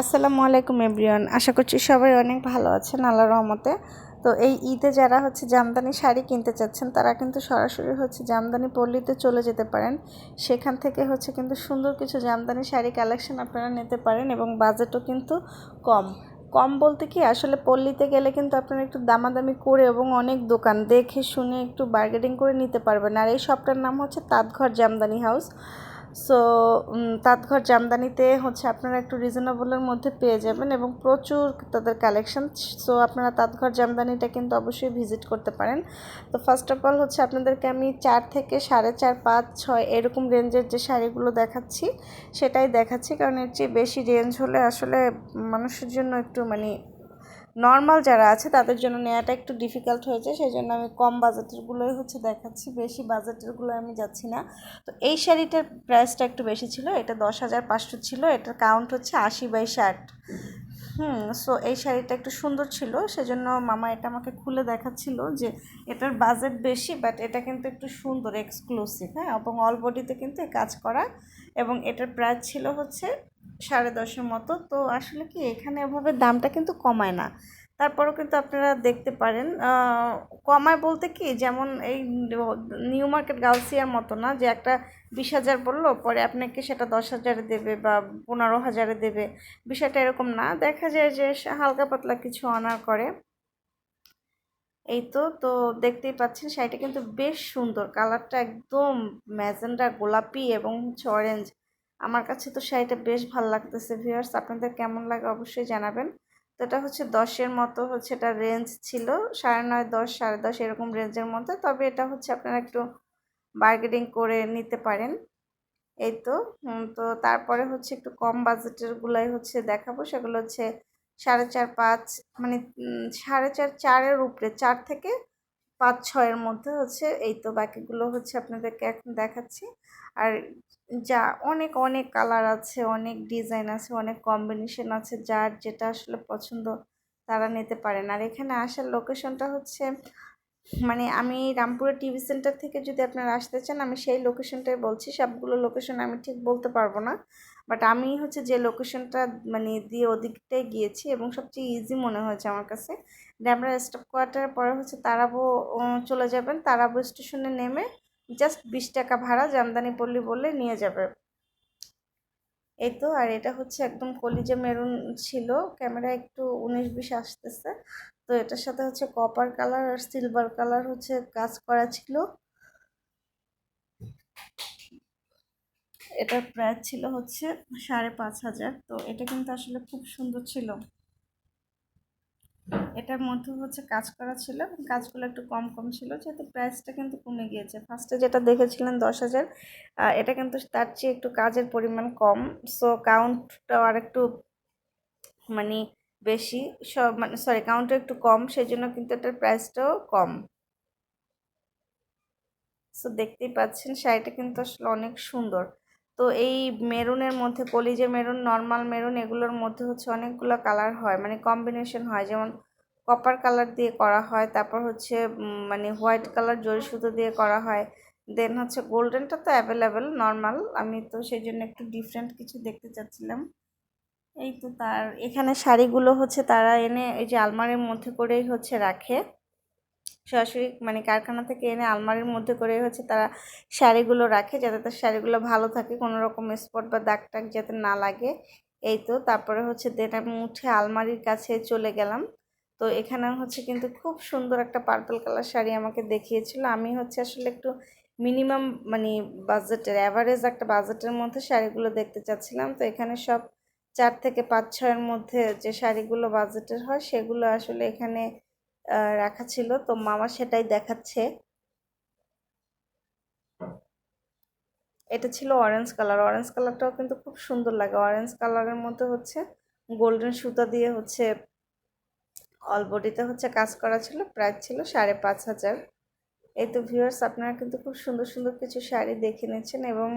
আসসালামু আলাইকুম, এভরিওয়ান। আশা করছি সবাই অনেক ভালো আছেন আল্লাহ রহমতে। তো এই ঈদে যারা হচ্ছে জামদানি শাড়ি কিনতে চাচ্ছেন, তারা কিন্তু সরাসরি হচ্ছে জামদানি পল্লীতে চলে যেতে পারেন। সেখান থেকে হচ্ছে কিন্তু সুন্দর কিছু জামদানি শাড়ি কালেকশন আপনারা নিতে পারেন এবং বাজেটও কিন্তু কম। কম বলতে কি, আসলে পল্লীতে গেলে কিন্তু আপনারা একটু দামাদামি করে এবং অনেক দোকান দেখে শুনে একটু বার্গেটিং করে নিতে পারবেন। আর এই শপটার নাম হচ্ছে তাঁতঘর জামদানি হাউস। সো তাঁতঘর জামদানিতে হচ্ছে আপনারা একটু রিজনেবলের মধ্যে পেয়ে যাবেন এবং প্রচুর তাদের কালেকশন সো আপনারা তাঁতঘর জামদানিটা কিন্তু অবশ্যই ভিজিট করতে পারেন। তো ফার্স্ট অফ অল হচ্ছে আপনাদেরকে আমি চার থেকে সাড়ে চার, পাঁচ, ছয় এরকম রেঞ্জের যে শাড়িগুলো দেখাচ্ছি, সেটাই দেখাচ্ছি। কারণ এর চেয়ে বেশি রেঞ্জ হলে আসলে মানুষের জন্য একটু মানে নর্মাল যারা আছে, তাদের জন্য নেওয়াটা একটু ডিফিকাল্ট হয়েছে। সেই জন্য আমি কম বাজেটেরগুলোই হচ্ছে দেখাচ্ছি। বেশি বাজেটেরগুলো আমি যাচ্ছি না। তো এই শাড়িটার প্রাইসটা একটু বেশি ছিল। এটা দশ হাজার পাঁচশো ছিল। এটার কাউন্ট হচ্ছে আশি বাই ষাট। হুম সো এই শাড়িটা একটু সুন্দর ছিল। সেজন্য মামা এটা আমাকে খুলে দেখাচ্ছিল যে এটার বাজেট বেশি বাট এটা কিন্তু একটু সুন্দর এক্সক্লুসিভ হ্যাঁ? এবং অল বডিতে কিন্তু কাজ করা। এবং এটার প্রাইস ছিল হচ্ছে সাড়ে দশের মতো। তো আসলে কি এখানে ওভাবে দামটা কিন্তু কমায় না। তারপরেও কিন্তু আপনারা দেখতে পারেন কমায় বলতে কি যেমন এই নিউ মার্কেট গাউসিয়ার মতো না যে একটা বিশ হাজার বলল পরে আপনাকে সেটা দশ হাজারে দেবে বা পনেরো হাজারে দেবে, বিষয়টা এরকম না। দেখা যায় যে হালকা পাতলা কিছু অনার করে। এই তো তো দেখতেই পাচ্ছেন শাড়িটা কিন্তু বেশ সুন্দর। কালারটা একদম ম্যাজেন্ডা গোলাপি এবং হচ্ছে অরেঞ্জ আমার কাছে তো শাড়িটা বেশ ভালো লাগতেছে ভিউয়ার্স আপনাদের কেমন লাগে অবশ্যই জানাবেন। তো এটা হচ্ছে দশের মতো হচ্ছে এটা রেঞ্জ ছিল, সাড়ে নয় দশ, সাড়ে দশ এরকম রেঞ্জের মধ্যে। তবে এটা হচ্ছে আপনারা একটু বার্গেনিং করে নিতে পারেন। এই তো তো তারপরে হচ্ছে একটু কম বাজেটেরগুলাই হচ্ছে দেখাবো। সেগুলো হচ্ছে সাড়ে চার পাঁচ মানে সাড়ে চার, চারের উপরে, চার থেকে পাঁচ ছয়ের মধ্যে হচ্ছে এই তো বাকিগুলো হচ্ছে আপনাদেরকে এখন দেখাচ্ছি। আর যা অনেক অনেক কালার আছে, অনেক ডিজাইন আছে, অনেক কম্বিনেশন আছে, যার যেটা আসলে পছন্দ তারা নিতে পারেন। আর এখানে আসার লোকেশনটা হচ্ছে মানে আমি রামপুরা টিভি সেন্টার থেকে যদি আপনারা আসতে চান, আমি সেই লোকেশনটাই বলছি। সবগুলো লোকেশন আমি ঠিক বলতে পারব না। বাট আমি হচ্ছে যে লোকেশনটা মানে দিয়ে ওদিকটাই গিয়েছি এবং সবচেয়ে ইজি মনে হয়েছে আমার কাছে। আমরা স্টপ কোয়ার্টার পরে হচ্ছে তারাবো চলে যাবেন। তারাবো স্টেশনে নেমে জাস্ট বিশ টাকা ভাড়া জামদানি পল্লী বললে নিয়ে যাবে। এই তো, আর এটা হচ্ছে একদম কলিজা মেরুন ছিল। ক্যামেরা একটু উনিশ বিশ আসতেছে। তো এটার সাথে হচ্ছে কপার কালার আর সিলভার কালার হচ্ছে কাজ করা ছিল। এটার প্রাইস ছিল হচ্ছে সাড়ে পাঁচ হাজার। তো এটা কিন্তু আসলে খুব সুন্দর ছিল। এটার মধ্যে হচ্ছে কাজ করা ছিল। কাজগুলো একটু কম কম ছিল, যেহেতু প্রাইসটা কিন্তু কমে গিয়েছে। ফার্স্টে যেটা দেখেছিলেন দশ হাজার এটা কিন্তু তার চেয়ে একটু কাজের পরিমাণ কম। সো কাউন্টটাও আর একটু মানে বেশি, সব মানে সরি কাউন্টটা একটু কম সেই জন্য কিন্তু এটার প্রাইসটাও কম। সো দেখতেই পাচ্ছেন, শাড়িটা কিন্তু আসলে অনেক সুন্দর। তো এই মেরুনের মধ্যে, কলিজে মেরুন নর্মাল মেরুন, এগুলোর মধ্যে হচ্ছে অনেকগুলো কালার হয়। মানে কম্বিনেশন হয়, যেমন কপার কালার দিয়ে করা হয়, তারপর হচ্ছে মানে হোয়াইট কালার জরি সুতো দিয়ে করা হয়। দেন হচ্ছে গোল্ডেনটা তো অ্যাভেলেবেল নর্মাল আমি তো সেই জন্য একটু ডিফারেন্ট কিছু দেখতে চাচ্ছিলাম। এই তো তার, এখানে শাড়িগুলো হচ্ছে তারা এনে এই যে আলমারির মধ্যে করেই হচ্ছে রাখে। সরাসরি মানে কারখানা থেকে এনে আলমারির মধ্যে করে হচ্ছে তারা শাড়িগুলো রাখে যাতে তার শাড়িগুলো ভালো থাকে, কোনো রকম স্পট বা দাগ টাগ যাতে না লাগে। এই তো তারপরে হচ্ছে দেন আমি উঠে আলমারির কাছে চলে গেলাম। তো এখানে হচ্ছে কিন্তু খুব সুন্দর একটা পার্পল কালার শাড়ি আমাকে দেখিয়েছিল। আমি হচ্ছে আসলে একটু মিনিমাম মানে বাজেটের অ্যাভারেজ একটা বাজেটের মধ্যে শাড়িগুলো দেখতে চাচ্ছিলাম। তো এখানে সব চার থেকে পাঁচ, ছয়ের মধ্যে যে শাড়িগুলো বাজেটের হয়, সেগুলো আসলে এখানে রাখা ছিল। তো মামা সেটাই দেখাচ্ছে। এটা ছিল অরেঞ্জ কালার অরেঞ্জ কালারটাও কিন্তু খুব সুন্দর লাগে। অরেঞ্জ কালারের মধ্যে হচ্ছে গোল্ডেন সুতা দিয়ে হচ্ছে অল বডিতে হচ্ছে কাজ করা ছিল। প্রাইস ছিল সাড়ে পাঁচ হাজার। এই তো ভিউয়ার্স আপনারা কিন্তু খুব সুন্দর সুন্দর কিছু শাড়ি দেখে নিচ্ছেন এবং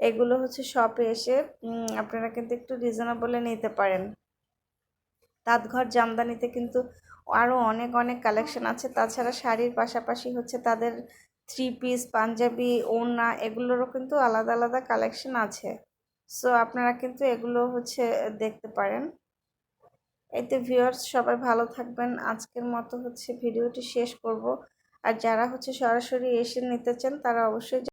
এগুলো হচ্ছে শপে এসে আপনারা কিন্তু একটু রিজনেবলে নিতে পারেন। তাঁতঘর, জামদানিতে কিন্তু আরও অনেক অনেক কালেকশন আছে। তাছাড়া শাড়ির পাশাপাশি হচ্ছে তাদের থ্রি পিস পাঞ্জাবি, ওড়না, এগুলোরও কিন্তু আলাদা আলাদা কালেকশন আছে। সো আপনারা কিন্তু এগুলো হচ্ছে দেখতে পারেন। এতে ভিউয়ার্স সবাই ভালো থাকবেন। আজকের মতো হচ্ছে ভিডিওটি শেষ করব। আর যারা হচ্ছে সরাসরি এসে নিতে চান, তারা অবশ্যই